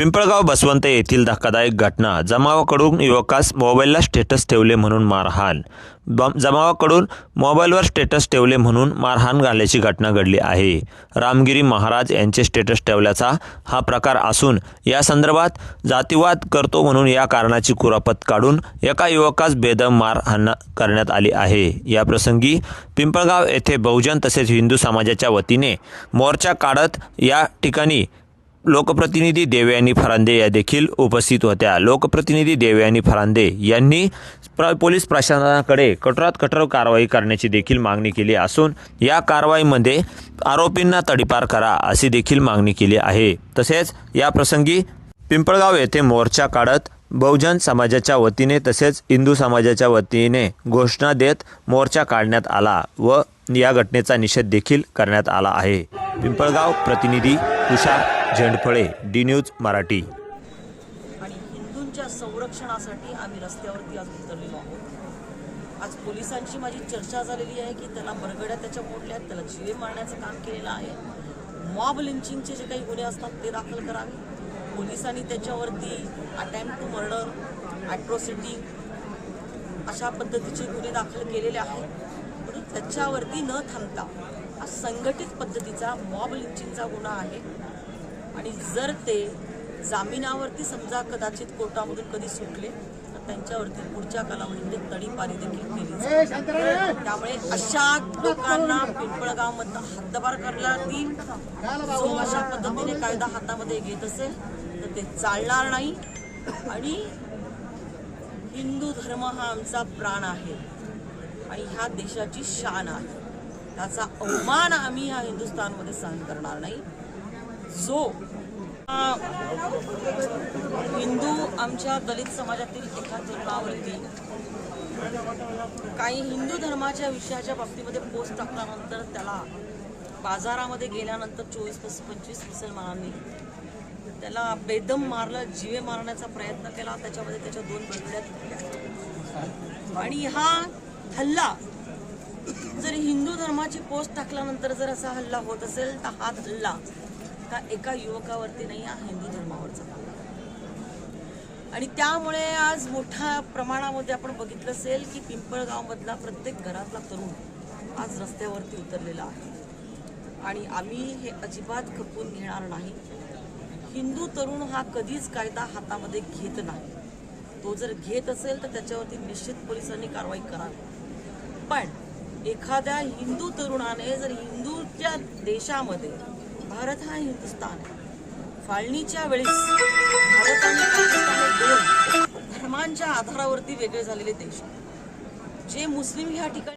पिंपळगाव बसवंत येथील धक्कादायक घटना जमावाकडून युवकास मोबाईलला स्टेटस ठेवले म्हणून मारहाण. बम- जमावाकडून मोबाईलवर स्टेटस ठेवले म्हणून मारहाण घालण्याची घटना घडली आहे. रामगिरी महाराज यांचे स्टेटस ठेवल्याचा हा प्रकार असून या संदर्भात जातीवाद करतो म्हणून या कारणाची कुरापत काढून एका युवकास बेदम मारहाण करण्यात आली आहे. या प्रसंगी पिंपळगाव येथे बहुजन तसेच हिंदू समाजाच्या वतीने मोर्चा काढत या ठिकाणी लोकप्रतिनिधी देवयानी फरांदे या देखील उपस्थित होत्या. लोकप्रतिनिधी देवयानी फरांदे यांनी प्र पोलीस प्रशासनाकडे कठोरात कठोर कारवाई करण्याची देखील मागणी केली असून या कारवाईमध्ये आरोपींना तडीपार करा अशी देखील मागणी केली आहे. तसेच या प्रसंगी पिंपळगाव येथे मोर्चा काढत बहुजन समाजाच्या वतीने तसेच हिंदू समाजाच्या वतीने घोषणा देत मोर्चा काढण्यात आला व या घटनेचा निषेध देखील करण्यात आला आहे. पिंपळगाव प्रतिनिधी तुषार झेंडफळे डी न्यूज मराठी. आणि हिंदूंच्या संरक्षणासाठी आम्ही रस्त्यावरती आज उतरलेलो आहोत. आज पोलिसांची माझी चर्चा झालेली आहे की त्याला बरगड्या त्याच्या मोडल्या आहेत त्याला जीवे मारण्याचं काम केलेलं आहे. मॉब लिंचिंगचे जे काही गुन्हे असतात ते दाखल करावे. पोलिसांनी त्याच्यावरती अटेम्प्ट टू मर्डर ॲट्रॉसिटी अशा पद्धतीचे गुन्हे दाखल केलेले आहेत. परंतु त्याच्यावरती न थांबता हा संघटित पद्धतीचा मॉब लिंचिंगचा गुन्हा आहे. आणि जर ते जामिनावरती समजा कदाचित कोर्टामधून कधी सुटले तर त्यांच्यावरती पुढच्या कालावधीमध्ये तडीपारी देखील केली त्यामुळे अशा लोकांना पिंपळगावमधनं हद्दपार करण्यात येईल जो अशा पद्धतीने कायदा हातामध्ये घेत असेल तर ते चालणार नाही. आणि हिंदू धर्म हा आमचा प्राण आहे आणि ह्या देशाची शान आहे. त्याचा अवमान आम्ही ह्या हिंदुस्थानमध्ये सहन करणार नाही. जो हा हिंदू आमच्या दलित समाजातील एका तरुणावरती काही हिंदू धर्माच्या विषयाच्या बाबतीमध्ये पोस्ट टाकल्यानंतर त्याला बाजारामध्ये गेल्यानंतर चोवीस पस पंचवीस मुसलमानांनी त्याला बेदम मारलं जीवे मारण्याचा प्रयत्न केला त्याच्यामध्ये त्याच्या दोन बंदुड्या आणि हा हल्ला जर हिंदू धर्माची पोस्ट टाकल्यानंतर जर असा हल्ला होत असेल तर हा हल्ला. हा एका युवकावरती नाही हा हिंदू धर्मावरचा. आणि त्यामुळे आज मोठ्या प्रमाणामध्ये आपण बघितलं असेल की पिंपळगावमधला प्रत्येक घरातला तरुण आज रस्त्यावरती उतरलेला आहे. आणि आम्ही हे अजिबात खपवून घेणार नाही. हिंदू तरुण हा कधीच कायदा हातामध्ये घेत नाही. तो जर घेत असेल तर त्याच्यावरती निश्चित पोलिसांनी कारवाई करावी. पण एखाद्या हिंदू तरुणाने जर हिंदूच्या देशामध्ये भारत हा हिंदुस्थान आहे. फाळणीच्या वेळेस भारत आणि पाकिस्तान दोन धर्मांच्या आधारावरती वेगळे झालेले देश. जे मुस्लिम ह्या ठिकाणी